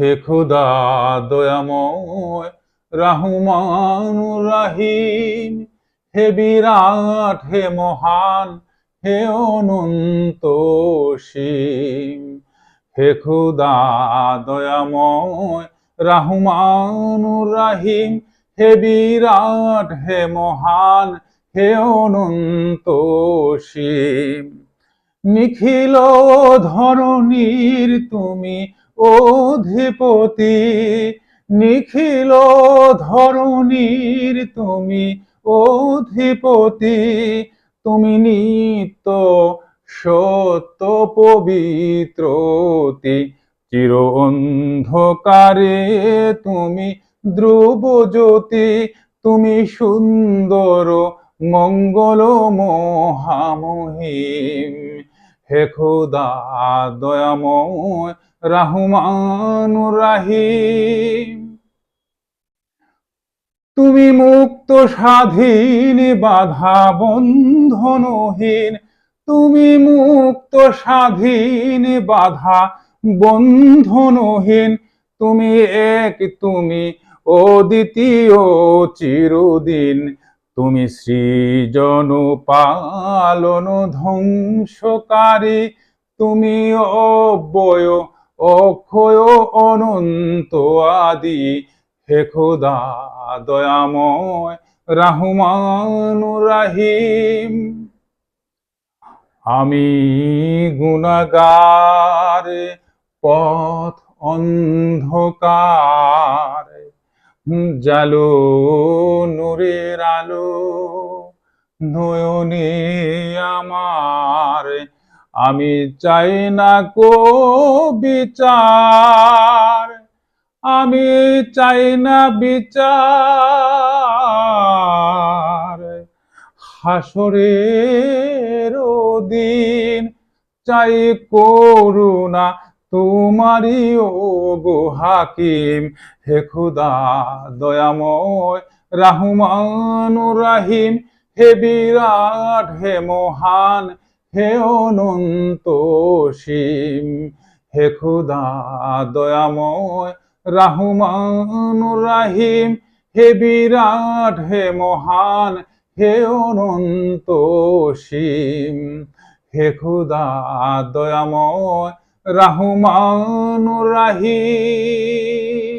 হে খুদা, দয়াময় রাহুমান রাহিম হে বিরাট, হে মহান, হে অনন্ত সীম হে খুদা, দয়াময় রাহুমান রাহিম হে বিরাট, হে মহান, হে অনন্ত সীম নিখিল ধরণীর তুমি অধিপতি, নিখিল ধরণীর তুমি অধিপতি, তুমি নিত্য সত্য পবিত্রতি চির অন্ধকারে তুমি ধ্রুব জ্যোতি, তুমি সুন্দর মঙ্গল মহামহিম। হে খুদা, দয়াময় রাহুমান রাহিম তুমি মুক্ত স্বাধীন, বাধা বন্ধনহীন। তুমি মুক্ত স্বাধীন, বাধা বন্ধনহীন। তুমি এক, তুমি অদ্বিতীয়, চিরদিন। তুমি সৃজন পালন ধ্বংসকারী, তুমি অব্যয়, অক্ষয়, অনন্ত আদি। হে খোদা, দয়াময় রাহুমান রাহিম আমি গুণাগার, পথ অন্ধকার জালো নূরের আলো নয়নে আমার, আমি চাই না কো বিচার। আমি চাই না বিচার। হাসরের দিন চাই করুণা তোমারই গো হাকিম। হে খুদা, দয়াময় রাহুমান রাহিম। হে বিরাট, হে মহান, হে অনন্ত সীম হে খুদা দয়াময় রাহুমান রাহিম হে বিরাট, হে মহান, হে অনন্ত সীম হে খুদা দয়াময় রাহুমান রাহিম